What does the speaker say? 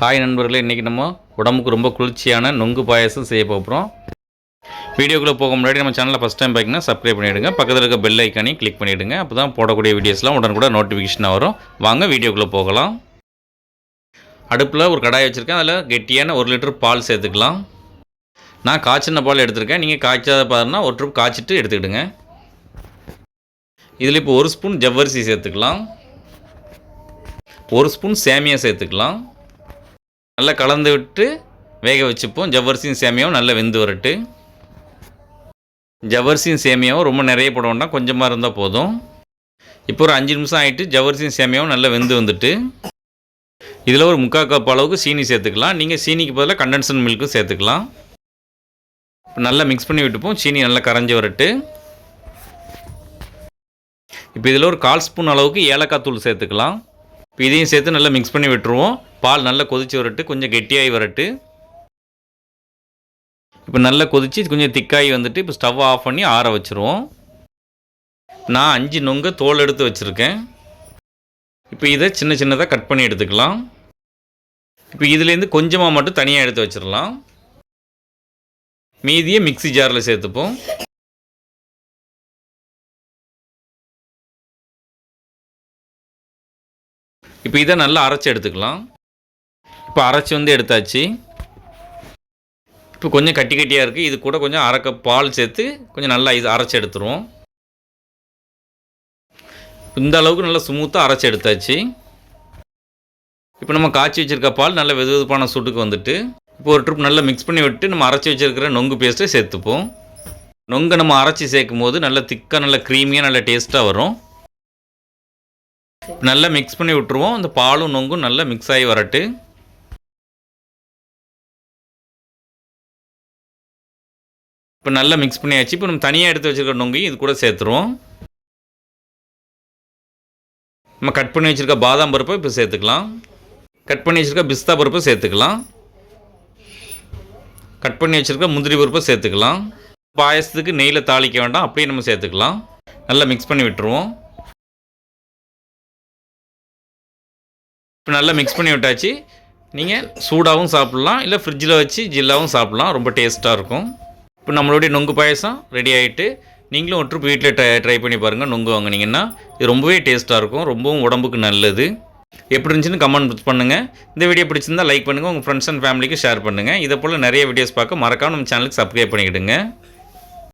Hi நண்பர்களே இன்றைக்கி நம்ம உடம்புக்கு ரொம்ப குளிர்ச்சியான நொங்கு பாயாசம் செய்ய போகிறோம் வீடியோக்குள்ளே போக முன்னாடி நம்ம சேனலில் ஃபஸ்ட் டைம் பார்க்கிங்கன்னா சப்ஸ்கிரைப் பண்ணிவிடுங்க பக்கத்தில் இருக்க பெல் ஐக்கானையும் கிளிக் பண்ணிவிடுங்க அப்போ தான் போடக்கூடிய வீடியோஸ்லாம் உடனுக்குட நோட்டிஃபிகேஷன் வரும். வாங்க வீடியோக்குள்ளே போகலாம். அடுப்பில் ஒரு கடாய் வச்சுருக்கேன். அதில் கெட்டியான ஒரு லிட்டர் பால் சேர்த்துக்கலாம். நான் காய்ச்சின பால் எடுத்திருக்கேன். நீங்கள் காய்ச்சாத பாருன்னா ஒரு ட்ரிப் காய்ச்சிட்டு எடுத்துக்கிடுங்க. இதில் இப்போ ஒரு ஸ்பூன் ஜவ்வரிசி சேர்த்துக்கலாம். ஒரு ஸ்பூன் சேமியா சேர்த்துக்கலாம். நல்லா கலந்து விட்டு வேக வச்சுப்போம். ஜவ்வரிசியும் சேமியாவும் நல்லா வெந்து வரட்டு. ஜவ்வரிசியும் சேமியாவும் ரொம்ப நிறைய போட வேண்டாம். கொஞ்சமாக இருந்தால் போதும். இப்போ ஒரு அஞ்சு நிமிஷம் ஆகிட்டு ஜவ்வரிசியும் சேமியாவும் நல்லா வெந்து வந்துட்டு இதில் ஒரு முக்கால் கப் அளவுக்கு சீனி சேர்த்துக்கலாம். நீங்கள் சீனிக்கு பதிலாக கண்டென்சன் மில்க்கும் சேர்த்துக்கலாம். இப்போ நல்லா மிக்ஸ் பண்ணி விட்டுப்போம். சீனி நல்லா கரைஞ்சி வரட்டு. இப்போ இதில் ஒரு கால் ஸ்பூன் அளவுக்கு ஏலக்காய் தூள் சேர்த்துக்கலாம். இப்போ இதையும் சேர்த்து நல்லா மிக்ஸ் பண்ணி விட்டுருவோம். பால் நல்லா கொதிச்சு வரட்டு கொஞ்சம் கெட்டியாகி வரட்டு. இப்போ நல்லா கொதிச்சு கொஞ்சம் திக்காகி வந்துட்டு இப்போ ஸ்டவ் ஆஃப் பண்ணி ஆற வச்சுருவோம். நான் அஞ்சு நொங்க தோல் எடுத்து வச்சுருக்கேன். இப்போ இதை சின்ன சின்னதாக கட் பண்ணி எடுத்துக்கலாம். இப்போ இதுலேருந்து கொஞ்சமாக மட்டும் தனியாக எடுத்து வச்சிடலாம். மீதியை மிக்ஸி ஜாரில் சேர்த்துப்போம். இப்போ இதை நல்லா அரைச்சி எடுத்துக்கலாம். இப்போ அரைச்சி வந்து எடுத்தாச்சு. இப்போ கொஞ்சம் கட்டி கட்டியாக இருக்குது இது கூட கொஞ்சம் அரை கப் பால் சேர்த்து கொஞ்சம் நல்லா இது அரைச்சி எடுத்துருவோம். இந்த அளவுக்கு நல்லா ஸ்மூத்தாக அரைச்சி எடுத்தாச்சு. இப்போ நம்ம காய்ச்சி வச்சுருக்க பால் நல்ல வெது வெதுப்பான சூட்டுக்கு வந்துட்டு இப்போ ஒரு ட்ரிப் நல்லா மிக்ஸ் பண்ணி விட்டு நம்ம அரைச்சி வச்சுருக்கிற நொங்கு பேஸ்ட்டை சேர்த்துப்போம். நொங்கை நம்ம அரைச்சி சேர்க்கும் போது நல்ல திக்காக நல்ல க்ரீமியாக நல்ல டேஸ்ட்டாக வரும். நல்லா மிக்ஸ் பண்ணி விட்ருவோம் அந்த பாலும் நொங்கும் நல்லா மிக்ஸ் ஆகி வரட்டு. இப்போ நல்லா மிக்ஸ் பண்ணியாச்சு. இப்போ நம்ம தனியாக எடுத்து வச்சுருக்க நொங்கையும் இது கூட சேர்த்துருவோம். நம்ம கட் பண்ணி வச்சுருக்க பாதாம் பருப்பை இப்போ சேர்த்துக்கலாம். கட் பண்ணி வச்சுருக்க பிஸ்தா பருப்பை சேர்த்துக்கலாம். கட் பண்ணி வச்சுருக்க முந்திரி பருப்பை சேர்த்துக்கலாம். பாயசத்துக்கு நெய்யில் தாளிக்க வேண்டாம். அப்படியே நம்ம சேர்த்துக்கலாம். நல்லா மிக்ஸ் பண்ணி விட்டுருவோம். இப்போ நல்லா மிக்ஸ் பண்ணி விட்டாச்சு. நீங்கள் சூடாகவும் சாப்பிட்லாம். இல்லை ஃப்ரிட்ஜில் வச்சு ஜில்லாகவும் சாப்பிட்லாம். ரொம்ப டேஸ்ட்டாக இருக்கும். இப்போ நம்மளுடைய நொங்கு பாயசம் ரெடி ஆகிட்டு நீங்களும் ஒரு வீட்டில் ட்ரை ட்ரை பண்ணி பாருங்கள் நொங்கு வாங்கினீங்கன்னா இது ரொம்பவே டேஸ்ட்டாக இருக்கும் ரொம்பவும் உடம்புக்கு நல்லது. எப்படி இருந்துச்சுன்னு கமெண்ட் பண்ணுங்கள் இந்த வீடியோ பிடிச்சிருந்தா லைக் பண்ணுங்கள் உங்கள் ஃப்ரெண்ட்ஸ் அண்ட் ஃபேமிலிக்கு ஷேர் பண்ணுங்கள் இதை போல் நிறைய வீடியோஸ் பார்க்க மறக்காம நம்ம சேனலுக்கு சப்ஸ்கிரைப் பண்ணிக்கிடுங்க.